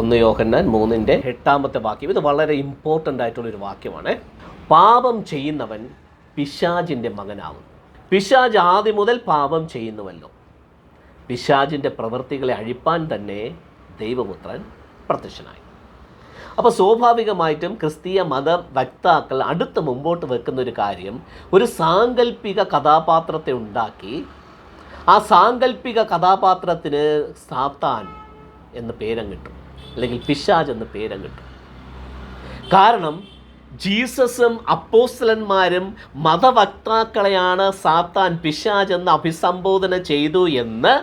ഒന്ന് യോഹന്നാൻ മൂന്നിന്റെ എട്ടാമത്തെ വാക്യം. ഇത് വളരെ ഇമ്പോർട്ടന്റ് ആയിട്ടുള്ളൊരു വാക്യമാണ്. പാപം ചെയ്യുന്നവൻ പിശാജിന്റെ മകനാവും പിശാജ് ആദ്യം മുതൽ പാപം ചെയ്യുന്നുവല്ലോ. പിശാജിന്റെ പ്രവൃത്തികളെ അഴിപ്പാൻ തന്നെ ദൈവപുത്രൻ പ്രത്യക്ഷനായി. അപ്പോൾ സ്വാഭാവികമായിട്ടും ക്രിസ്തീയ മത വക്താക്കൾ അടുത്ത് മുമ്പോട്ട് വെക്കുന്ന ഒരു കാര്യം ഒരു സാങ്കല്പിക കഥാപാത്രത്തെ ഉണ്ടാക്കി ആ സാങ്കല്പിക കഥാപാത്രത്തിന് സാത്താൻ എന്ന് പേരം കിട്ടും. അല്ലെങ്കിൽ പിശാജ് എന്ന പേരങ്ങിട്ടു. കാരണം ജീസസും അപ്പോസ്തലന്മാരും മതവക്താക്കളെയാണ് സാത്താൻ പിശാജ് എന്ന് അഭിസംബോധന ചെയ്തു എന്ന്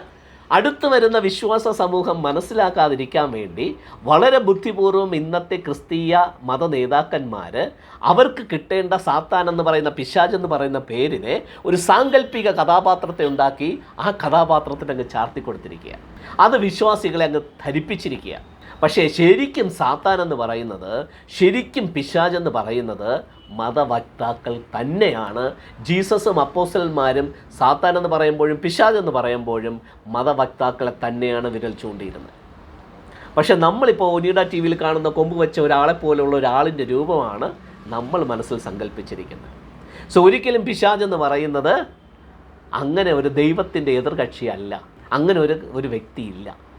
അടുത്തു വരുന്ന വിശ്വാസ സമൂഹം മനസ്സിലാക്കാതിരിക്കാൻ വേണ്ടി വളരെ ബുദ്ധിപൂർവം ഇന്നത്തെ ക്രിസ്തീയ മത നേതാക്കന്മാർ അവർക്ക് കിട്ടേണ്ട സാത്താൻ എന്ന് പറയുന്ന പിശാജ് എന്ന് പറയുന്ന പേരിനെ ഒരു സാങ്കല്പിക കഥാപാത്രത്തെ ഉണ്ടാക്കി ആ കഥാപാത്രത്തിന് അങ്ങ് ചാർത്തി കൊടുത്തിരിക്കുക അത് വിശ്വാസികളെ അങ്ങ് ധരിപ്പിച്ചിരിക്കുക പക്ഷേ ശരിക്കും സാത്താൻ എന്ന് പറയുന്നത് ശരിക്കും പിശാജ് എന്ന് പറയുന്നത് മതവക്താക്കൾ തന്നെയാണ്. ജീസസും അപ്പോസ്റ്റലന്മാരും സാത്താൻ എന്ന് പറയുമ്പോഴും പിശാജ് എന്ന് പറയുമ്പോഴും മതവക്താക്കളെ തന്നെയാണ് വിരൽ ചൂണ്ടിയിരുന്നത്. പക്ഷേ നമ്മളിപ്പോൾ ഒനീഡ ടി വിയിൽ കാണുന്ന കൊമ്പ് വെച്ച ഒരാളെ പോലെയുള്ള ഒരാളിന്റെ രൂപമാണ് നമ്മൾ മനസ്സിൽ സങ്കല്പിച്ചിരിക്കുന്നത് സോ ഒരിക്കലും പിശാജ് എന്ന് പറയുന്നത് അങ്ങനെ ഒരു ദൈവത്തിന്റെ എതിർകക്ഷിയല്ല. അങ്ങനെ ഒരു ഒരു വ്യക്തിയില്ല.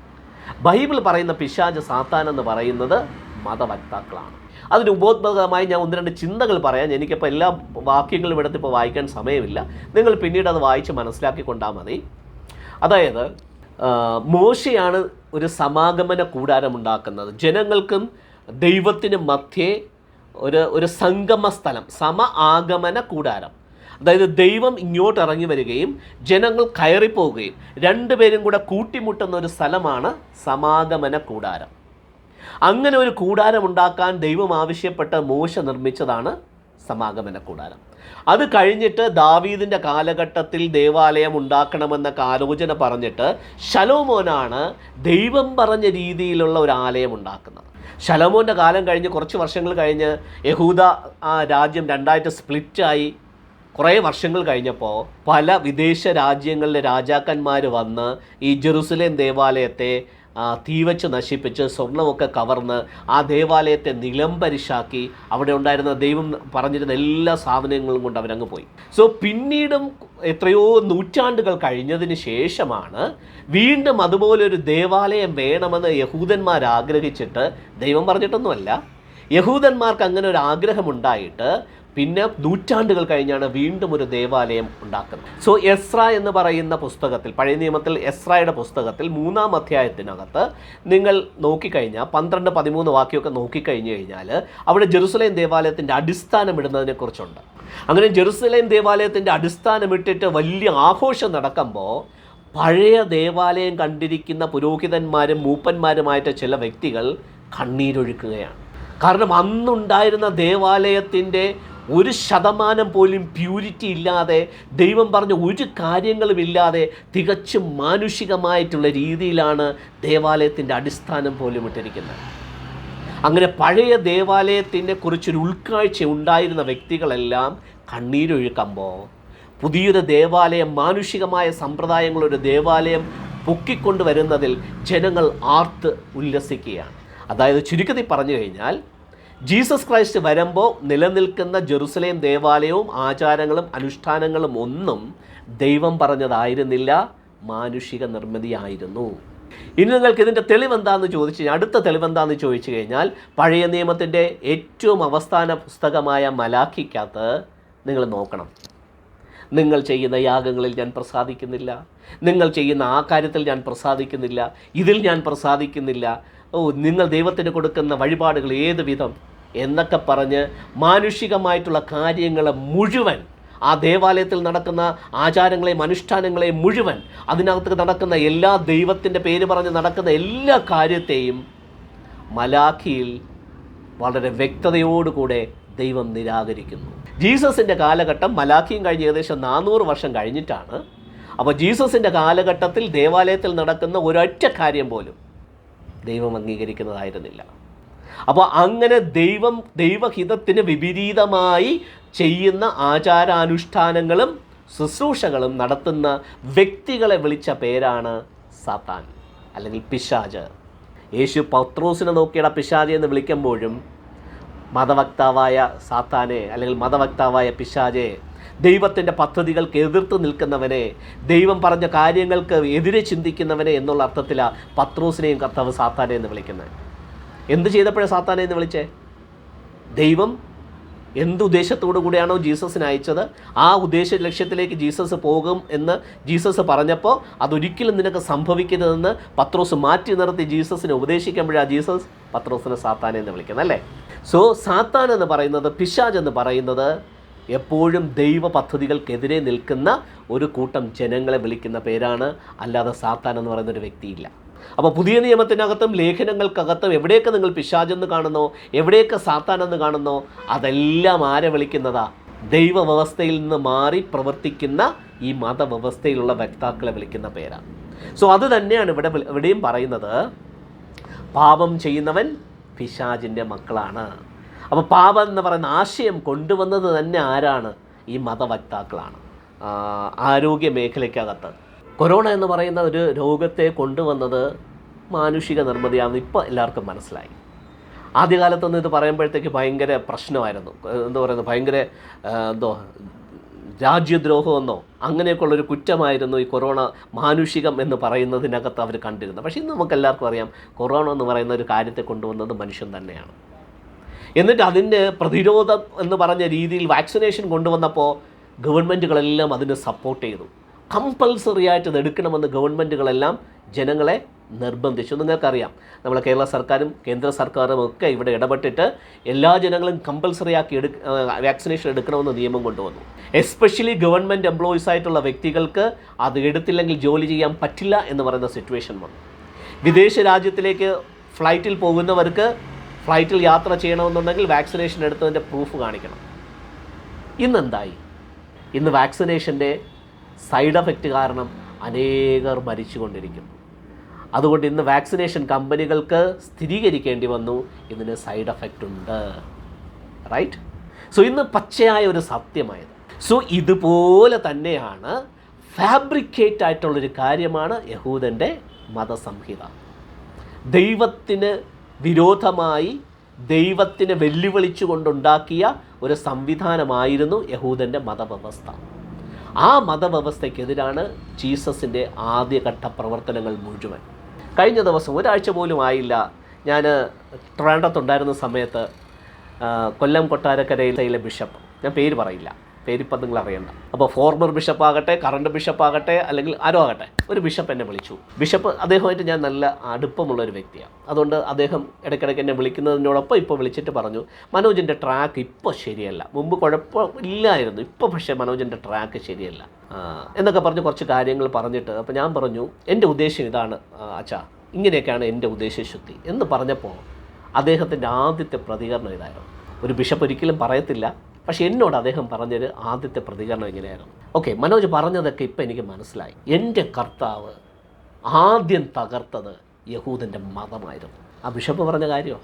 ബൈബിൾ പറയുന്ന പിശാജ് സാത്താൻ എന്ന് പറയുന്നത് മതവക്താക്കളാണ്. അതിന് ഉപോത്ബകമായി ഞാൻ ഒന്ന് രണ്ട് ചിന്തകൾ പറയാൻ എനിക്കിപ്പോൾ എല്ലാ വാക്യങ്ങളും എടുത്ത് ഇപ്പോൾ വായിക്കാൻ സമയമില്ല. നിങ്ങൾ പിന്നീട് അത് വായിച്ച് മനസ്സിലാക്കി കൊണ്ടാൽ മതി. അതായത് മോശയാണ് ഒരു സമാഗമന കൂടാരം ഉണ്ടാക്കുന്നത്. ജനങ്ങൾക്കും ദൈവത്തിനും മധ്യേ ഒരു ഒരു സംഗമ സ്ഥലം സമ ആഗമന കൂടാരം. അതായത് ദൈവം ഇങ്ങോട്ട് ഇറങ്ങി വരികയും ജനങ്ങൾ കയറിപ്പോവുകയും രണ്ടുപേരും കൂടെ കൂട്ടിമുട്ടുന്ന ഒരു സ്ഥലമാണ് സമാഗമന കൂടാരം. അങ്ങനെ ഒരു കൂടാരം ഉണ്ടാക്കാൻ ദൈവം ആവശ്യപ്പെട്ട മോശ നിർമ്മിച്ചതാണ് സമാഗമന കൂടാരം. അത് കഴിഞ്ഞിട്ട് ദാവീദിന്റെ കാലഘട്ടത്തിൽ ദേവാലയം ഉണ്ടാക്കണമെന്നൊക്കെ ആലോചന പറഞ്ഞിട്ട് ശലോമോനാണ് ദൈവം പറഞ്ഞ രീതിയിലുള്ള ഒരു ആലയം ഉണ്ടാക്കുന്നത്. ശലോമോന്റെ കാലം കഴിഞ്ഞ് കുറച്ച് വർഷങ്ങൾ കഴിഞ്ഞ് യഹൂദ ആ രാജ്യം രണ്ടായിട്ട് സ്പ്ലിറ്റായി കുറേ വർഷങ്ങൾ കഴിഞ്ഞപ്പോൾ പല വിദേശ രാജ്യങ്ങളിലെ രാജാക്കന്മാർ വന്ന് ഈ ജെറുസലേം ദേവാലയത്തെ തീവച്ച് നശിപ്പിച്ച് സ്വർണമൊക്കെ കവർന്ന് ആ ദേവാലയത്തെ നിലംപരിശാക്കി അവിടെ ഉണ്ടായിരുന്ന ദൈവം പറഞ്ഞിരുന്ന എല്ലാ സാധനങ്ങളും കൊണ്ട് അവരങ്ങ് പോയി. സോ പിന്നീടും എത്രയോ നൂറ്റാണ്ടുകൾ കഴിഞ്ഞതിന് ശേഷമാണ് വീണ്ടും അതുപോലൊരു ദേവാലയം വേണമെന്ന് യഹൂദന്മാർ ആഗ്രഹിച്ചിട്ട് ദൈവം പറഞ്ഞിട്ടൊന്നുമല്ല യഹൂദന്മാർക്ക് അങ്ങനെ ഒരു ആഗ്രഹമുണ്ടായിട്ട് പിന്നെ നൂറ്റാണ്ടുകൾ കഴിഞ്ഞാണ് വീണ്ടും ഒരു ദേവാലയം ഉണ്ടാക്കുന്നത്. സോ എസ്ര എന്ന് പറയുന്ന പുസ്തകത്തിൽ പഴയ നിയമത്തിൽ എസ്രയുടെ പുസ്തകത്തിൽ മൂന്നാം അധ്യായത്തിനകത്ത് നിങ്ങൾ നോക്കിക്കഴിഞ്ഞാൽ പന്ത്രണ്ട് പതിമൂന്ന് വാക്യമൊക്കെ നോക്കിക്കഴിഞ്ഞു കഴിഞ്ഞാൽ അവിടെ ജെറുസലേം ദേവാലയത്തിന്റെ അടിസ്ഥാനം ഇടുന്നതിനെ കുറിച്ചുണ്ട്. അങ്ങനെ ജെറുസലേം ദേവാലയത്തിന്റെ അടിസ്ഥാനം ഇട്ടിട്ട് വലിയ ആഘോഷം നടക്കുമ്പോൾ പഴയ ദേവാലയം കണ്ടിരിക്കുന്ന പുരോഹിതന്മാരും മൂപ്പന്മാരുമായിട്ട് ചില വ്യക്തികൾ കണ്ണീരൊഴുക്കുകയാണ്. കാരണം അന്നുണ്ടായിരുന്ന ദേവാലയത്തിന്റെ ഒരു ശതമാനം പോലും പ്യൂരിറ്റി ഇല്ലാതെ ദൈവം പറഞ്ഞ ഒരു കാര്യങ്ങളും ഇല്ലാതെ തികച്ചും മാനുഷികമായിട്ടുള്ള രീതിയിലാണ് ദേവാലയത്തിന്റെ അടിസ്ഥാനം പോലും ഇട്ടിരിക്കുന്നത്. അങ്ങനെ പഴയ ദേവാലയത്തിനെ കുറിച്ചൊരു ഉൾക്കാഴ്ച ഉണ്ടായിരുന്ന വ്യക്തികളെല്ലാം കണ്ണീരൊഴുക്കുമ്പോൾ പുതിയൊരു ദേവാലയം മാനുഷികമായ സമ്പ്രദായങ്ങളൊരു ദേവാലയം പൊക്കിക്കൊണ്ടുവരുന്നതിൽ ജനങ്ങൾ ആർത്ത് ഉല്ലസിക്കുകയാണ്. അതായത് ചുരുക്കത്തിൽ പറഞ്ഞു കഴിഞ്ഞാൽ ജീസസ് ക്രൈസ്റ്റ് വരുമ്പോൾ നിലനിൽക്കുന്ന ജെറുസലേം ദേവാലയവും ആചാരങ്ങളും അനുഷ്ഠാനങ്ങളും ഒന്നും ദൈവം പറഞ്ഞതായിരുന്നില്ല മാനുഷിക നിർമ്മിതിയായിരുന്നു. ഇനി നിങ്ങൾക്ക് ഇതിന്റെ തെളിവെന്താന്ന് ചോദിച്ചു കഴിഞ്ഞാൽ അടുത്ത തെളിവെന്താന്ന് ചോദിച്ചു കഴിഞ്ഞാൽ പഴയ നിയമത്തിന്റെ ഏറ്റവും അവസാന പുസ്തകമായ മലാഖിക്കകത്ത് നിങ്ങൾ നോക്കണം. നിങ്ങൾ ചെയ്യുന്ന യാഗങ്ങളിൽ ഞാൻ പ്രസാദിക്കുന്നില്ല നിങ്ങൾ ചെയ്യുന്ന ആ കാര്യത്തിൽ ഞാൻ പ്രസാദിക്കുന്നില്ല ഇതിൽ ഞാൻ പ്രസാദിക്കുന്നില്ല. ഓ നിങ്ങൾ ദൈവത്തിന് കൊടുക്കുന്ന വഴിപാടുകൾ ഏത് വിധം എന്നൊക്കെ പറഞ്ഞ് മാനുഷികമായിട്ടുള്ള കാര്യങ്ങൾ മുഴുവൻ ആ ദേവാലയത്തിൽ നടക്കുന്ന ആചാരങ്ങളെയും അനുഷ്ഠാനങ്ങളെയും മുഴുവൻ അതിനകത്ത് നടക്കുന്ന എല്ലാ ദൈവത്തിന്റെ പേര് പറഞ്ഞ് നടക്കുന്ന എല്ലാ കാര്യത്തെയും മലാഖിയിൽ വളരെ വ്യക്തതയോടുകൂടെ ദൈവം നിരാകരിക്കുന്നു. ജീസസിന്റെ കാലഘട്ടം മലാഖിയും കഴിഞ്ഞ് ഏകദേശം നാനൂറ് വർഷം കഴിഞ്ഞിട്ടാണ്. അപ്പോൾ ജീസസിന്റെ കാലഘട്ടത്തിൽ ദേവാലയത്തിൽ നടക്കുന്ന ഒരൊറ്റ കാര്യം പോലും ദൈവം അംഗീകരിക്കുന്നതായിരുന്നില്ല. അപ്പോൾ അങ്ങനെ ദൈവം ദൈവഹിതത്തിന് വിപരീതമായി ചെയ്യുന്ന ആചാരാനുഷ്ഠാനങ്ങളും ശുശ്രൂഷകളും നടത്തുന്ന വ്യക്തികളെ വിളിച്ച പേരാണ് സാത്താൻ അല്ലെങ്കിൽ പിശാജ് യേശു പത്രോസിനെ നോക്കിയട പിശാജ് എന്ന് വിളിക്കുമ്പോഴും മതവക്താവായ സാത്താനെ അല്ലെങ്കിൽ മതവക്താവായ പിശാജെ ദൈവത്തിന്റെ പദ്ധതികൾക്ക് എതിർത്ത് നിൽക്കുന്നവനെ ദൈവം പറഞ്ഞ കാര്യങ്ങൾക്ക് എതിരെ ചിന്തിക്കുന്നവനെ എന്നുള്ള അർത്ഥത്തിലാണ് പത്രോസിനെയും കർത്താവ് സാത്താനെ എന്ന് വിളിക്കുന്നത്. എന്ത് ചെയ്തപ്പോഴാണ് സാത്താനെ എന്ന് വിളിച്ചേ? ദൈവം എന്ത് ഉദ്ദേശത്തോടു കൂടിയാണോ ജീസസിനെ അയച്ചത്? ആ ഉദ്ദേശ ലക്ഷ്യത്തിലേക്ക് ജീസസ് പോകും എന്ന് ജീസസ് പറഞ്ഞപ്പോൾ അതൊരിക്കലും നിനക്ക് സംഭവിക്കരുതെന്ന് പത്രോസ് മാറ്റി നിർത്തി ജീസസിനെ ഉപദേശിക്കുമ്പോഴാണ് ജീസസ് പത്രോസിനെ സാത്താനെ എന്ന് വിളിക്കുന്നത് അല്ലേ? സോ സാത്താൻ എന്ന് പറയുന്നത് പിശാജ് എന്ന് പറയുന്നത് എപ്പോഴും ദൈവ പദ്ധതികൾക്കെതിരെ നിൽക്കുന്ന ഒരു കൂട്ടം ജനങ്ങളെ വിളിക്കുന്ന പേരാണ്. അല്ലാതെ സാത്താൻ എന്ന് പറയുന്ന ഒരു വ്യക്തിയില്ല. അപ്പോൾ പുതിയ നിയമത്തിനകത്തും ലേഖനങ്ങൾക്കകത്തും എവിടെയൊക്കെ നിങ്ങൾ പിശാചെന്ന് കാണുന്നോ എവിടെയൊക്കെ സാത്താനെന്ന് കാണുന്നോ അതെല്ലാം ആരെ വിളിക്കുന്നതാ? ദൈവ വ്യവസ്ഥയിൽ നിന്ന് മാറി പ്രവർത്തിക്കുന്ന ഈ മതവ്യവസ്ഥയിലുള്ള വക്താക്കളെ വിളിക്കുന്ന പേരാണ് സോ അത് തന്നെയാണ് ഇവിടെ ഇവിടെയും പറയുന്നത്. പാപം ചെയ്യുന്നവൻ പിശാജിന്റെ മക്കളാണ്. അപ്പോൾ പാപം എന്ന് പറയുന്ന ആശയം കൊണ്ടുവന്നത് തന്നെ ആരാണ്? ഈ മതവക്താക്കളാണ്. ആരോഗ്യ മേഖലയ്ക്കകത്ത്. കൊറോണ എന്ന് പറയുന്ന ഒരു രോഗത്തെ കൊണ്ടുവന്നത് മാനുഷിക നിർമ്മിതിയാണെന്ന് ഇപ്പോൾ എല്ലാവർക്കും മനസ്സിലായി. ആദ്യകാലത്തൊന്നും ഇത് പറയുമ്പോഴത്തേക്ക് ഭയങ്കര പ്രശ്നമായിരുന്നു. എന്താ പറയുന്നത്? ഭയങ്കര എന്തോ രാജ്യദ്രോഹമെന്നോ അങ്ങനെയൊക്കെയുള്ളൊരു കുറ്റമായിരുന്നു ഈ കൊറോണ മാനുഷികം എന്ന് പറയുന്നതിനകത്ത് അവർ കണ്ടിരുന്നത്. പക്ഷേ ഇന്ന് നമുക്ക് എല്ലാവർക്കും അറിയാം കൊറോണ എന്ന് പറയുന്ന ഒരു കാര്യത്തെ കൊണ്ടുവന്നത് മനുഷ്യൻ തന്നെയാണ്. എന്നിട്ട് അതിന്റെ പ്രതിരോധം എന്ന് പറഞ്ഞ രീതിയിൽ വാക്സിനേഷൻ കൊണ്ടുവന്നപ്പോൾ ഗവൺമെന്റുകളെല്ലാം അതിന് സപ്പോർട്ട് ചെയ്തു. കമ്പൽസറി ആയിട്ട് ഇത് എടുക്കണമെന്ന് ഗവൺമെന്റുകളെല്ലാം ജനങ്ങളെ നിർബന്ധിച്ചു. നിങ്ങൾക്കറിയാം നമ്മളെ കേരള സർക്കാരും കേന്ദ്ര സർക്കാരും ഒക്കെ ഇവിടെ ഇടപെട്ടിട്ട് എല്ലാ ജനങ്ങളും കമ്പൽസറി ആക്കി എടു വാക്സിനേഷൻ എടുക്കണമെന്ന് നിയമം കൊണ്ടുവന്നു. എസ്പെഷ്യലി ഗവൺമെന്റ് എംപ്ലോയീസ് ആയിട്ടുള്ള വ്യക്തികൾക്ക് അത് എടുത്തില്ലെങ്കിൽ ജോലി ചെയ്യാൻ പറ്റില്ല എന്ന് പറയുന്ന സിറ്റുവേഷൻ വന്നു. വിദേശ രാജ്യത്തിലേക്ക് ഫ്ലൈറ്റിൽ പോകുന്നവർക്ക് ഫ്ലൈറ്റിൽ യാത്ര ചെയ്യണമെന്നുണ്ടെങ്കിൽ വാക്സിനേഷൻ എടുത്തതിന്റെ പ്രൂഫ് കാണിക്കണം. ഇന്നെന്തായി? ഇന്ന് വാക്സിനേഷന്റെ സൈഡ് എഫക്റ്റ് കാരണം അനേകർ മരിച്ചുകൊണ്ടിരിക്കുന്നു. അതുകൊണ്ട് ഇന്ന് വാക്സിനേഷൻ കമ്പനികൾക്ക് സ്ഥിരീകരിക്കേണ്ടി വന്നു. ഇതിന് സൈഡ് എഫക്റ്റ് ഉണ്ട്. റൈറ്റ് സോ ഇന്ന് പച്ചയായ ഒരു സത്യമായത്. സോ ഇതുപോലെ തന്നെയാണ് ഫാബ്രിക്കേറ്റ് ആയിട്ടുള്ളൊരു കാര്യമാണ് യഹൂദന്റെ മതസംഹിത. ദൈവത്തിന് വിരോധമായി ദൈവത്തിനെ വെല്ലുവിളിച്ചുകൊണ്ടുണ്ടാക്കിയ ഒരു സംവിധാനമായിരുന്നു യഹൂദന്റെ മതവ്യവസ്ഥ. ആ മതവ്യവസ്ഥയ്ക്കെതിരാണ് ജീസസിന്റെ ആദ്യഘട്ട പ്രവർത്തനങ്ങൾ മുഴുവൻ. കഴിഞ്ഞ ദിവസം ഒരാഴ്ച പോലും ആയില്ല. ഞാൻ ട്രാൻഡത്തുണ്ടായിരുന്ന സമയത്ത് കൊല്ലം കൊട്ടാരക്കരയിലെ ബിഷപ്പ് ഞാൻ പേര് പറയില്ല. പേരിപ്പം നിങ്ങൾ അറിയണ്ട. അപ്പോൾ ഫോർമർ ബിഷപ്പ് ആകട്ടെ കറണ്ട് ബിഷപ്പ് ആകട്ടെ അല്ലെങ്കിൽ ആരോ ആകട്ടെ ഒരു ബിഷപ്പ് എന്നെ വിളിച്ചു. ബിഷപ്പ് അദ്ദേഹമായിട്ട് ഞാൻ നല്ല അടുപ്പമുള്ള ഒരു വ്യക്തിയാണ്. അതുകൊണ്ട് അദ്ദേഹം ഇടയ്ക്കിടയ്ക്ക് എന്നെ വിളിക്കുന്നതിനോടൊപ്പം ഇപ്പോൾ വിളിച്ചിട്ട് പറഞ്ഞു മനോജിന്റെ ട്രാക്ക് ഇപ്പോൾ ശരിയല്ല. മുമ്പ് കുഴപ്പമില്ലായിരുന്നു. ഇപ്പോൾ പക്ഷേ മനോജിന്റെ ട്രാക്ക് ശരിയല്ല. എന്നൊക്കെ പറഞ്ഞ് കുറച്ച് കാര്യങ്ങൾ പറഞ്ഞിട്ട് അപ്പോൾ ഞാൻ പറഞ്ഞു എന്റെ ഉദ്ദേശം ഇതാണ് അച്ഛാ ഇങ്ങനെയൊക്കെയാണ് എന്റെ ഉദ്ദേശശുദ്ധി എന്ന് പറഞ്ഞപ്പോൾ അദ്ദേഹത്തിന്റെ ആദ്യത്തെ പ്രതികരണം ഇതായിരുന്നു. ഒരു ബിഷപ്പ് ഒരിക്കലും പറയത്തില്ല. പക്ഷേ എന്നോട് അദ്ദേഹം പറഞ്ഞൊരു ആദ്യത്തെ പ്രതികരണം എങ്ങനെയായിരുന്നു ഓക്കെ മനോജ് പറഞ്ഞതൊക്കെ ഇപ്പം എനിക്ക് മനസ്സിലായി. എന്റെ കർത്താവ് ആദ്യം തകർത്തത് യഹൂദന്റെ മതമായിരുന്നു. ആ ബിഷപ്പ് പറഞ്ഞ കാര്യമോ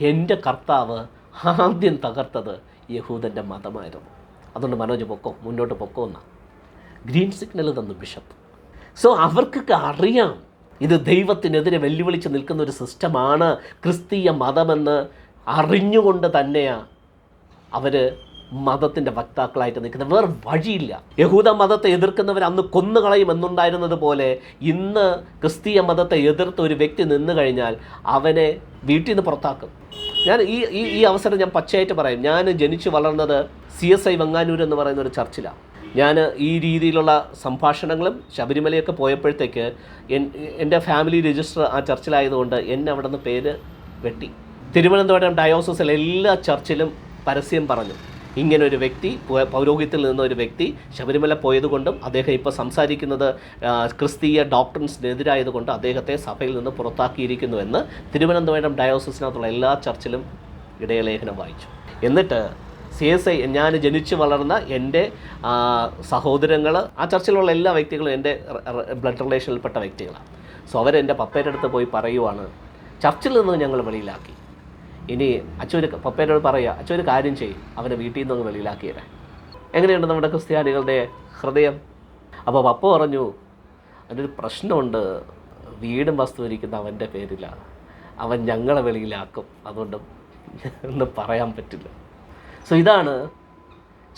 എന്റെ കർത്താവ് ആദ്യം തകർത്തത് യഹൂദന്റെ മതമായിരുന്നു. അതുകൊണ്ട് മനോജ് പൊക്കോ മുന്നോട്ട് പൊക്കോ എന്നാ. ഗ്രീൻ സിഗ്നൽ തന്നു ബിഷപ്പ്. സോ അവർക്കൊക്കെ അറിയാം ഇത് ദൈവത്തിനെതിരെ വെല്ലുവിളിച്ച് നിൽക്കുന്ന ഒരു സിസ്റ്റമാണ് ക്രിസ്തീയ മതമെന്ന് അറിഞ്ഞുകൊണ്ട് തന്നെയാണ് അവർ മതത്തിന്റെ വക്താക്കളായിട്ട് നിൽക്കുന്നത് വേറെ വഴിയില്ല. യഹൂദ മതത്തെ എതിർക്കുന്നവർ അന്ന് കൊന്നുകളയും എന്നുണ്ടായിരുന്നത് പോലെ ഇന്ന് ക്രിസ്തീയ മതത്തെ എതിർത്ത് ഒരു വ്യക്തി നിന്നു കഴിഞ്ഞാൽ അവനെ വീട്ടിൽ നിന്ന് പുറത്താക്കും. ഞാൻ ഈ ഈ ഈ അവസരം ഞാൻ പച്ചയായിട്ട് പറയും. ഞാൻ ജനിച്ചു വളർന്നത് സി എസ് ഐ വെങ്ങാനൂർ എന്ന് പറയുന്ന ഒരു ചർച്ചിലാണ് ഞാൻ ഈ രീതിയിലുള്ള സംഭാഷണങ്ങളും ശബരിമലയൊക്കെ പോയപ്പോഴത്തേക്ക് എന്റെ ഫാമിലി രജിസ്റ്റർ ആ ചർച്ചിലായതുകൊണ്ട് എന്നെ അവിടെ നിന്ന് പേര് വെട്ടി. തിരുവനന്തപുരം ഡയോസസിലെ എല്ലാ ചർച്ചിലും പരസ്യം പറഞ്ഞു. ഇങ്ങനെ ഒരു വ്യക്തി പൗരോഹിത്യത്തിൽ നിന്ന ഒരു വ്യക്തി ശബരിമല പോയതുകൊണ്ടും അദ്ദേഹം ഇപ്പോൾ സംസാരിക്കുന്നത് ക്രിസ്തീയ ഡോക്ടറിൻസിനെതിരായതുകൊണ്ട് അദ്ദേഹത്തെ സഭയിൽ നിന്ന് പുറത്താക്കിയിരിക്കുന്നു എന്ന് തിരുവനന്തപുരം ഡയോസിസിനകത്തുള്ള എല്ലാ ചർച്ചിലും ഇടയലേഖനം വായിച്ചു. എന്നിട്ട് സി എസ് ഐ ഞാൻ ജനിച്ചു വളർന്ന എന്റെ സഹോദരങ്ങൾ ആ ചർച്ചിലുള്ള എല്ലാ വ്യക്തികളും എന്റെ ബ്ലഡ് റിലേഷനിൽപ്പെട്ട വ്യക്തികളാണ്. സോ അവരെന്റെ പപ്പയുടെ അടുത്ത് പോയി പറയുവാണ് ചർച്ചിൽ നിന്ന് ഞങ്ങൾ വെളിയിലാക്കി. ഇനി അച്ഛൻ പപ്പേനോട് പറയുക അച്ഛൻ ഒരു കാര്യം ചെയ്യും അവനെ വീട്ടിൽ നിന്ന് അങ്ങ് വെളിയിലാക്കിയതേ എങ്ങനെയുണ്ട് നമ്മുടെ ക്രിസ്ത്യാനികളുടെ ഹൃദയം? അപ്പോൾ പപ്പ പറഞ്ഞു അതിനൊരു പ്രശ്നമുണ്ട്. വീടും വസ്തു ഇരിക്കുന്ന അവന്റെ പേരിലാണ് അവൻ ഞങ്ങളെ വെളിയിലാക്കും. അതുകൊണ്ട് ഒന്നും പറയാൻ പറ്റില്ല. സോ ഇതാണ്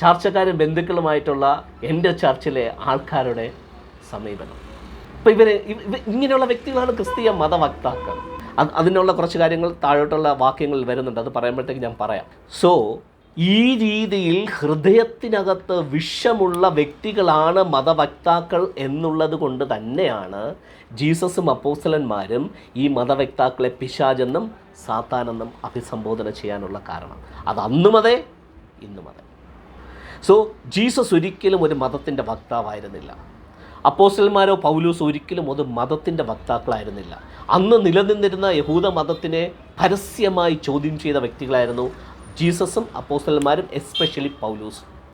ചർച്ചക്കാരും ബന്ധുക്കളുമായിട്ടുള്ള എന്റെ ചർച്ചിലെ ആൾക്കാരുടെ സമീപനം. അപ്പോൾ ഇവർ ഇങ്ങനെയുള്ള വ്യക്തികളാണ് ക്രിസ്തീയ മതവക്താക്കൾ. അതിനുള്ള കുറച്ച് കാര്യങ്ങൾ താഴോട്ടുള്ള വാക്യങ്ങളിൽ വരുന്നുണ്ട്. അത് പറയുമ്പോഴത്തേക്ക് ഞാൻ പറയാം. സോ ഈ രീതിയിൽ ഹൃദയത്തിനകത്ത് വിഷമുള്ള വ്യക്തികളാണ് മതവക്താക്കൾ എന്നുള്ളത് കൊണ്ട് തന്നെയാണ് ജീസസും അപ്പോസ്തലന്മാരും ഈ മതവക്താക്കളെ പിശാചെന്നും സാത്താനെന്നും അഭിസംബോധന ചെയ്യാനുള്ള കാരണം. അത് അന്നും അതെ ഇന്നും അതെ. സോ ജീസസ് ഒരിക്കലും ഒരു മതത്തിന്റെ വക്താവായിരുന്നില്ല. അപ്പോസ്റ്റൽമാരോ പൗലൂസ് ഒരിക്കലും അത് മതത്തിന്റെ വക്താക്കളായിരുന്നില്ല. അന്ന് നിലനിന്നിരുന്ന യഹൂദ മതത്തിനെ പരസ്യമായി ചോദ്യം ചെയ്ത വ്യക്തികളായിരുന്നു ജീസസും അപ്പോസ്റ്റൽമാരും എസ്പെഷ്യലി പൗലൂസും.